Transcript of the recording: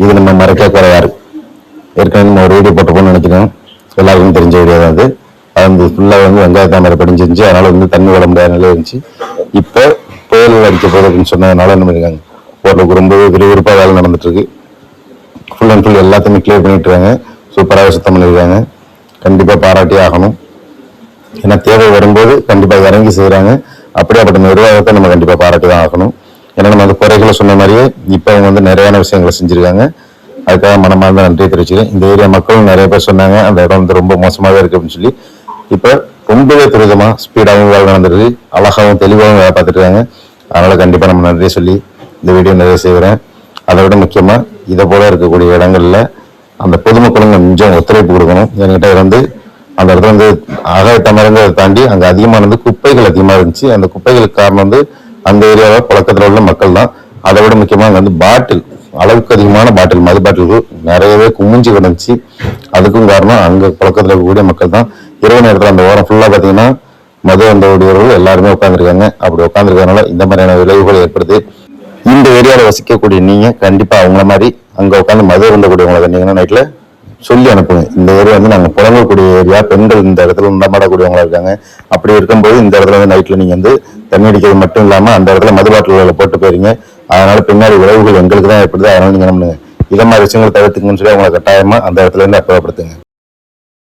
இது நம்ம மறைக்க குறையாரு ஏற்கனவே நம்ம ஒரு வீடியோ போட்டுப்போம்னு நினைக்கிறோம் எல்லாருக்கும் தெரிஞ்ச வீடியோ தான் அது. அது வந்து ஃபுல்லாக வந்து வெங்காய தாமரை படிஞ்சிருந்துச்சு. அதனால வந்து தண்ணி விட முடியாத நிலை இருந்துச்சு. இப்போ புயல் அடிக்க போகுது அப்படின்னு சொன்னதுனால என்ன பண்ணிருக்காங்க? ஓரளவுக்கு ரொம்ப விறுவிறுப்பாக வேலை நடந்துட்டுருக்கு. ஃபுல் அண்ட் ஃபுல் எல்லாத்தையுமே கிளியர் பண்ணிட்டு இருக்காங்க. சூப்பராக சுத்தம் பண்ணியிருக்காங்க கண்டிப்பாக பாராட்டி ஆகணும். ஏன்னா தேவை வரும்போது கண்டிப்பாக இறங்கி செய்கிறாங்க அப்படியே அப்படியாப்பட்ட நிர்வாகத்தை நம்ம கண்டிப்பாக பாராட்டி தான் ஆகணும். ஏன்னா நம்ம அந்த குறைகளை சொன்ன மாதிரியே இப்போ அவங்க வந்து நிறையான விஷயங்களை செஞ்சுருக்காங்க. அதுக்காக மனமார்ந்த நன்றி தெரிவிச்சுக்கிறேன். இந்த ஏரியா மக்களும் நிறைய பேர் சொன்னாங்க அந்த இடம் வந்து ரொம்ப மோசமாகவே இருக்குது அப்படின்னு சொல்லி. இப்போ ரொம்பவே துரிதமாக ஸ்பீடாகவும் வேலை நடந்துருக்கு. அழகாகவும் தெளிவாகவும் வேலை பார்த்துருக்காங்க அதனால் கண்டிப்பாக நம்ம நன்றியை சொல்லி இந்த வீடியோ நிறைய செய்கிறேன். அதை விட முக்கியமாக இதை போல இருக்கக்கூடிய இடங்கள்ல அந்த பொதுமக்களும் கொஞ்சம் ஒத்துழைப்பு கொடுக்கணும். என்கிட்ட வந்து அந்த இடத்துல வந்து ஆகாயத்த மரங்களை தாண்டி அங்கே அதிகமாக வந்து குப்பைகள் அதிகமாக இருந்துச்சு. அந்த குப்பைகளுக்கு காரணம் வந்து அந்த ஏரியாவை பழக்கத்தில் உள்ள மக்கள் தான் அதை விட முக்கியமாக அங்கே வந்து பாட்டில் அளவுக்கு அதிகமான பாட்டில் மது பாட்டில்கள் நிறையவே குமிஞ்சு கிடந்துச்சு. அதுக்கும் காரணம் அங்கே பழக்கத்தில் இருக்கக்கூடிய மக்கள் தான் இரவு நேரத்தில் அந்த ஓரம் ஃபுல்லாக பார்த்தீங்கன்னா மது வந்த உடையவர்கள் எல்லாருமே உட்காந்துருக்காங்க அப்படி உட்காந்துருக்கறனால இந்த மாதிரியான விளைவுகள் ஏற்படுது. இந்த ஏரியாவில் வசிக்கக்கூடிய நீங்கள் கண்டிப்பாக அவங்கள மாதிரி அங்கே உட்காந்து மது இருந்தக்கூடியவங்களை கண்டிங்கன்னா நைட்டில் சொல்லி அனுப்புங்க. இந்த ஏரியா வந்து நாங்கள் புழங்கக்கூடிய ஏரியா. பெண்கள் இந்த இடத்துல உண்டமாடக்கூடியவங்களா இருக்காங்க. அப்படி இருக்கும்போது இந்த இடத்துல வந்து நைட்டில் நீங்கள் வந்து தண்ணி அடிக்கிறது மட்டும் இல்லாம அந்த இடத்துல மது பாட்டில்களை போட்டு போயிருங்க. அதனால பின்னாடி விளைவுகள் எங்களுக்கு தான் ஏற்படுது. அதனால நீங்க நம்ம இதை மாதிரி விஷயங்களை தவிர்த்துக்கணும்னு சொல்லி அவங்களை கட்டாயமா அந்த இடத்துல இருந்து அப்புறப்படுத்துங்க.